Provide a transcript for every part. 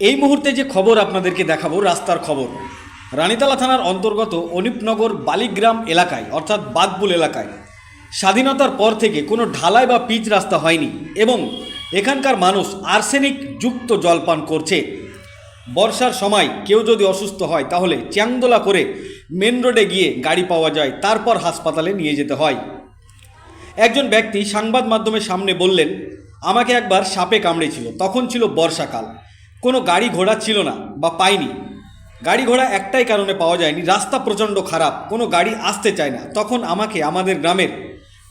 এই মুহূর্তে যে খবর আপনাদেরকে দেখাবো, রাস্তার খবর। রানীতলা থানার অন্তর্গত অনিপনগর বালিগ্রাম এলাকায়, অর্থাৎ বাদবুল এলাকায়, স্বাধীনতার পর থেকে কোনো ঢালাই বা পিচ রাস্তা হয়নি এবং এখানকার মানুষ আর্সেনিক যুক্ত জলপান করছে। বর্ষার সময় কেউ যদি অসুস্থ হয়, তাহলে চ্যাংদোলা করে মেন রোডে গিয়ে গাড়ি পাওয়া যায়, তারপর হাসপাতালে নিয়ে যেতে হয়। একজন ব্যক্তি সংবাদ মাধ্যমের সামনে বললেন, আমাকে একবার সাপে কামড়েছিল, তখন ছিল বর্ষাকাল। কোনো গাড়ি ঘোড়া ছিল না বা পাইনি গাড়ি ঘোড়া একটাই কারণে পাওয়া যায়নি। রাস্তা প্রচণ্ড খারাপ, কোনো গাড়ি আসতে চায় না। তখন আমাকে আমাদের গ্রামের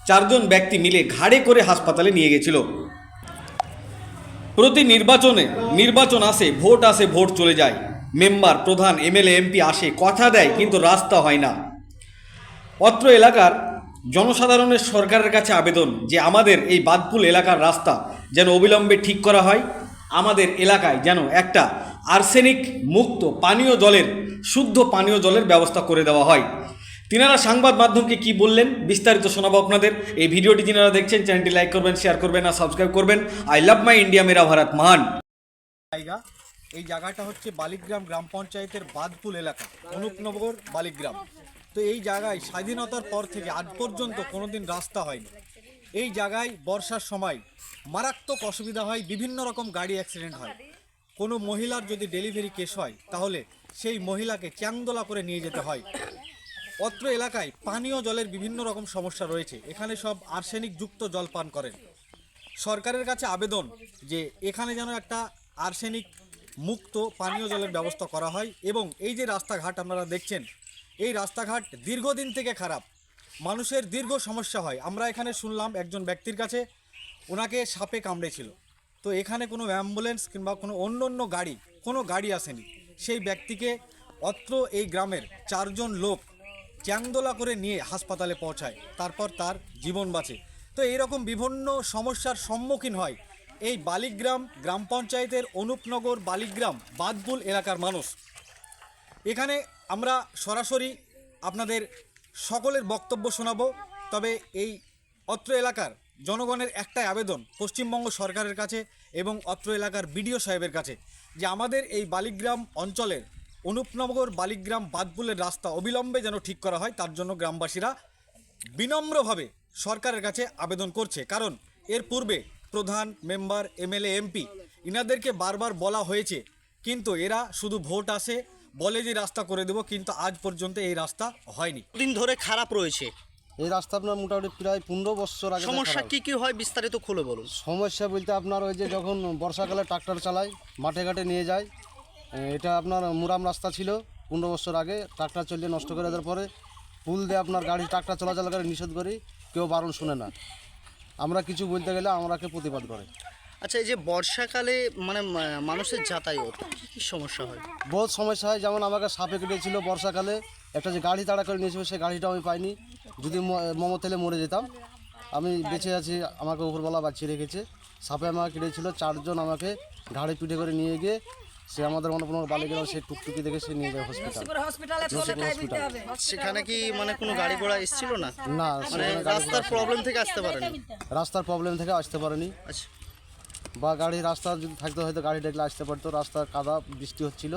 চারজন ব্যক্তি মিলে ঘাড়ে করে হাসপাতালে নিয়ে গেছিল। প্রতি নির্বাচনে নির্বাচন আসে, ভোট আসে, ভোট চলে যায়। মেম্বার, প্রধান, এমএলএ, এমপি আসে, কথা দেয়, কিন্তু রাস্তা হয় না। অত্র এলাকার জনসাধারণের সরকারের কাছে আবেদন যে আমাদের এই বাদপুল এলাকার রাস্তা যেন অবিলম্বে ঠিক করা হয়। আমাদের এলাকায় যেন একটা আর্সেনিক মুক্ত পানীয় জলের, শুদ্ধ পানীয় জলের ব্যবস্থা করে দেওয়া হয়। তিনারা সংবাদ মাধ্যমকে কি বললেন বিস্তারিত শোনাবো আপনাদের। এই ভিডিওটি যিনারা দেখছেন, চ্যানেলটি লাইক করবেন, শেয়ার করবেন আর সাবস্ক্রাইব করবেন। আই লাভ মাই ইন্ডিয়া, মেরা ভারত মহান। জায়গা, এই জায়গাটা হচ্ছে বালিগ্রাম গ্রাম পঞ্চায়েতের বাদপুল এলাকা, অনুপনগর, বালিগ্রাম। তো এই জায়গায় স্বাধীনতার পর থেকে আজ পর্যন্ত কোনোদিন রাস্তা হয়নি। এই জায়গায় বর্ষার সময় মারাত্মক অসুবিধা হয়, বিভিন্ন রকম গাড়ি অ্যাক্সিডেন্ট হয়। কোনো মহিলার যদি ডেলিভারি কেস হয়, তাহলে সেই মহিলাকে চ্যাংদোলা করে নিয়ে যেতে হয়। অত্র এলাকায় পানীয় জলের বিভিন্ন রকম সমস্যা রয়েছে। এখানে সব আর্সেনিক যুক্ত জল পান করেন। সরকারের কাছে আবেদন যে এখানে যেন একটা আর্সেনিক মুক্ত পানীয় জলের ব্যবস্থা করা হয় এবং এই যে রাস্তাঘাট আপনারা দেখছেন, এই রাস্তাঘাট দীর্ঘদিন থেকে খারাপ। মানুষের দীর্ঘ সমস্যা হয়। আমরা এখানে শুনলাম একজন ব্যক্তির কাছে ওনাকে সাপে কামড়েছিল। তো এখানে কোনো অ্যাম্বুলেন্স কিংবা কোনো অন্য অন্য গাড়ি, কোনো গাড়ি আসেনি। সেই ব্যক্তিকে অত্র এই গ্রামের চারজন লোক চ্যাংদোলা করে নিয়ে হাসপাতালে পৌঁছায়। তারপর তার জীবন বাঁচে। তো এইরকম বিভিন্ন সমস্যার সম্মুখীন হয়। এই বালিগ্রাম গ্রাম পঞ্চায়েতের অনুপনগর বালিগ্রাম বাদবুল এলাকার মানুষ। এখানে আমরা সরাসরি আপনাদের সকলের বক্তব্য শোনাবো। তবে এই অত্র এলাকার জনগণের একটাই আবেদন পশ্চিমবঙ্গ সরকারের কাছে এবং অত্র এলাকার বিডিও সাহেবের কাছে যে আমাদের এই বালিগ্রাম অঞ্চলের অনুপনগর বালিগ্রাম বাদবুলের রাস্তা অবিলম্বে যেন ঠিক করা হয়, তার জন্য গ্রামবাসীরা বিনম্রভাবে সরকারের কাছে আবেদন করছে। কারণ এর পূর্বে প্রধান, মেম্বার, এমএলএ, এমপি ইনাদেরকে বারবার বলা হয়েছে, কিন্তু এরা শুধু ভোট আসে বলে যে রাস্তা করে দেবো কিন্তু আজ পর্যন্ত এই রাস্তা হয়নি। দিন ধরে খারাপ রয়েছে। এই রাস্তা আপনার মোটামুটি প্রায় পনেরো বছর আগে সমস্যা কি কি হয় বিস্তারিত খুলে বলুন। সমস্যা বলতে আপনার ওই যে যখন বর্ষাকালে ট্রাক্টর চালায় মাঠে ঘাটে নিয়ে যায় এটা আপনার মুরাম রাস্তা ছিল পনেরো বছর আগে ট্রাক্টর চলিয়ে নষ্ট করে দেওয়ার পরে পুল দিয়ে আপনার গাড়ি ট্রাক্টর চলাচল করে নিষেধ করি কেউ বারণ শুনে না। আমরা কিছু বলতে গেলে আমরাকে প্রতিবাদ করে। আচ্ছা এই যে বর্ষাকালে মানে মানুষের যাতায়াত কি কি সমস্যা হয়? বহুত সমস্যা হয়। যেমন আমাকে সাপে কেটেছিল বর্ষাকালে একটা যে গাড়ি তাড়া করে নিয়েছিল সেই গাড়িটা আমি পাইনি। যদি মমতেলে মরে যেতাম আমি বেঁচে আছি আমাকে উপরবেলা বাঁচিয়ে রেখেছে। সাপে আমাকে কেটেছিল চারজন আমাকে ঘাড়ে পিঠে করে নিয়ে গিয়ে সে আমাদের মনে কোনো বালি গেল সেই টুকটুকি দেখে সে নিয়ে যায় হসপিটাল হসপিটাল সেখানে কি মানে কোনো গাড়ি ঘোড়া এসেছিল না? না মানে রাস্তার প্রবলেম থেকে আসতে পারেনি? রাস্তার প্রবলেম থেকে আসতে পারেনি। আচ্ছা। বা গাড়ি রাস্তা যদি থাকতো হয়তো গাড়ি দেখলে আসতে পারতো। রাস্তার কাদা বৃষ্টি হচ্ছিল।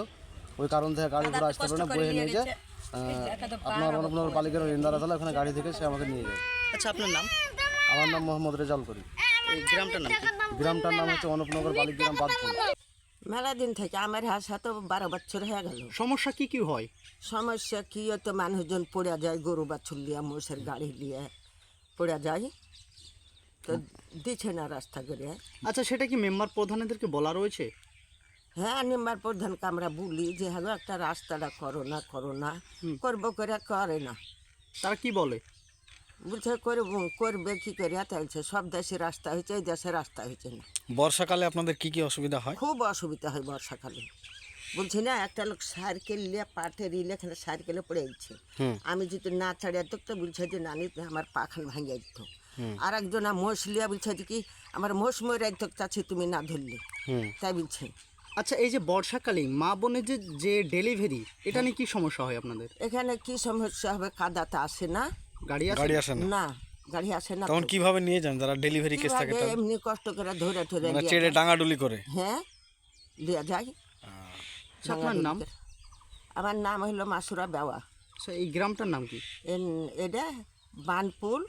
ওই কারণ থেকে গাড়ি ঘোড়া আসতে পারে না বয়ে নিয়ে যায় আপনার অনেক বালিকের ইন্দারা তালা ওখানে গাড়ি থেকে সে আমাকে নিয়ে যায়। আচ্ছা আপনার নাম? আমার নাম মোহাম্মদ রেজাল করি এই গ্রামটার নাম গ্রামটার নাম হচ্ছে অনুপনগর বালিগ্রাম বাদপুর মেলা দিন থেকে আমার হাসা তো বারো বছর হয়ে গেল। সমস্যা কি কি হয়? সমস্যা কি হতো মানুষজন পড়ে যায় গরু বাছুর লিয়া মোষের গাড়ি লিয়ে পড়ে যায়। তো দিচ্ছে না রাস্তা করে। আচ্ছা সেটা কি মেম্বার প্রধানেদেরকে বলা রয়েছে? হ্যাঁ মেম্বার প্রধানকে আমরা বলি যে হ্যালো একটা রাস্তাটা করো না করো না। করব করে করে না। তারা কি বলে? বলছে করব করবে কি করে তাইছে? সব দেশে রাস্তা হয়েছে এই দেশে রাস্তা হয়েছে না। বর্ষাকালে আপনাদের কি কি অসুবিধা হয়? খুব অসুবিধা হয় বর্ষাকালে। বলছি না একটা লোক সাইকেল নিয়ে পাটে রিলে এখানে সাইকেলে পড়ে যাচ্ছে আমি যদি না ছাড়িয়ে তো বলছে যে নানি আমার পাখান ভাঙিয়ে দিত। আর একজন মোষ লিয়া বলছে কি আমার মোষ মরে তো চাচ্ছি তুমি না ধরলে। তাই বলছে। আচ্ছা এই যে বর্ষাকালে মা বোনের যে যে ডেলিভারি এটা নিয়ে কি সমস্যা হয় আপনাদের? এখানে কি সমস্যা হবে? কাদাতে আসে না। গাড়ি গাড়ি আসে না? না গাড়ি আসে না। তখন কীভাবে নিয়ে যান যারা ডেলিভারি কেস থাকে এমনি কষ্ট করে ধরে ধরে মানে চেড়ে ডাঙাডুলি করে? হ্যাঁ লিয়া যায়। আচ্ছা, আপনার নাম? আমার নাম হলো মাসুরা বেওয়া। আচ্ছা এই গ্রামটার নাম কি? এটা বানপুর এ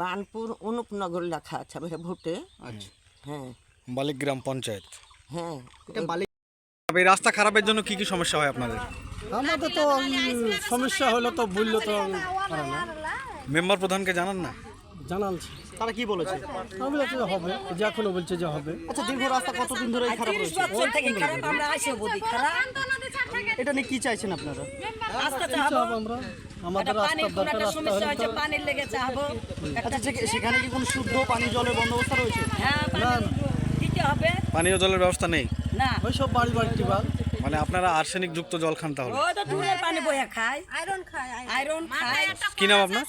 বানপুর অনুপনগর লেখা আছে ভোটে আচ্ছা হ্যাঁ। বালিগ্রাম পঞ্চায়েত। হ্যাঁ। এটা এই রাস্তা খারাপের জন্য কি কি সমস্যা হয় আপনাদের? আমাদের তো সমস্যা হলো তো বলল তো মেম্বার প্রধানকে জানান না? জানান। তারা কি বলেছে? আমি বলছি যে হবে যে এখনও বলছে যে হবে। আচ্ছা দীর্ঘ রাস্তা কতদিন ধরে খারাপ রয়েছে? এটা নিয়ে কি চাইছেন আপনারা? চাপ আমরা তো পানির লেগে চাবো আচ্ছা সেখানে কি কোনো শুদ্ধ পানি জলের বন্দোবস্ত রয়েছে? হ্যাঁ পানি দিতে হবে। পানীয় জলের ব্যবস্থা নেই? না। ওই সব বাড়ি বাড়ি টিবাল মানে আপনারা আর্সেনিক যুক্ত জল খান তাহলে? ওই তো টুলের পানি বয়ে খায় আয়রন খায় আয়রন। খায় কি নাম আপনার?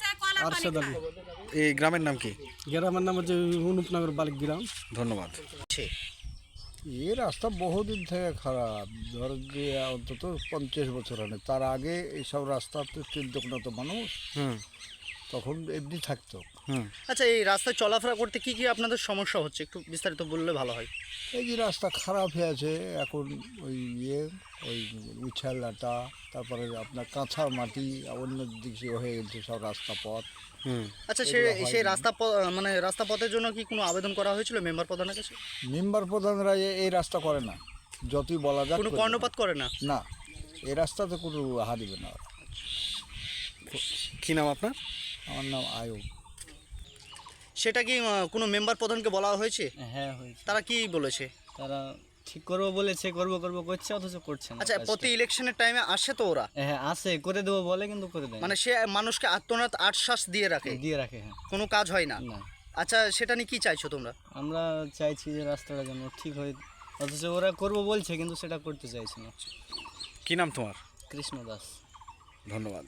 আরশেদ আলী। এই গ্রামের নাম কি? গ্রামের নাম হচ্ছে অনুপনগর বালিক গ্রাম ধন্যবাদ। এই রাস্তা বহুদিন থেকে খারাপ। ধর যে অন্তত পঞ্চাশ বছর আনে তার আগে এইসব রাস্তাতে চিন্তক না তো মানুষ তখন এমনি থাকতো। হুম। আচ্ছা এই রাস্তায় চলাফেরা করতে কি কি আপনাদের সমস্যা হচ্ছে? একটু বিস্তারিত বললে ভালো হয়। এই যে রাস্তা খারাপ হয়ে আছে এখন ওই ইয়ে ওই উছাল লাটা তারপরে আপনার কাঁচা মাটি অন্য দিকে হয়ে গেছে সব রাস্তা পথ। হুম। আচ্ছা সে সেই রাস্তা মানে রাস্তা পথের জন্য কি কোনো আবেদন করা হয়েছিল মেম্বার প্রধানের কাছে? মেম্বার প্রধানরা এই রাস্তা করে না। যতই বলা যায় কোনো কর্ণপাত করে না? না। এই রাস্তাতে কোনো হাত দিবে না। কি নাম আপনার? আমার নাম আয়ুব। সেটা কি কোনো মেম্বার প্রধানকে বলা হয়েছে? হ্যাঁ হয়েছে। তারা কি বলেছে? তারা ঠিক করব বলেছে করব করব করছে অথচ করছে না আচ্ছা প্রতি ইলেকশনের টাইমে আসে তো ওরা? হ্যাঁ আসে করে দেবো বলে কিন্তু করে দেয়। মানে সে মানুষকে আত্মনাথ আশ্বাস দিয়ে রাখে? দিয়ে রাখে হ্যাঁ। কোনো কাজ হয় না? না। আচ্ছা সেটা নিয়ে কি চাইছো তোমরা? আমরা চাইছি যে রাস্তাটা যেন ঠিক হয়। অথচ ওরা করব বলছে কিন্তু সেটা করতে চাইছে না। কি নাম তোমার? কৃষ্ণ দাস। ধন্যবাদ।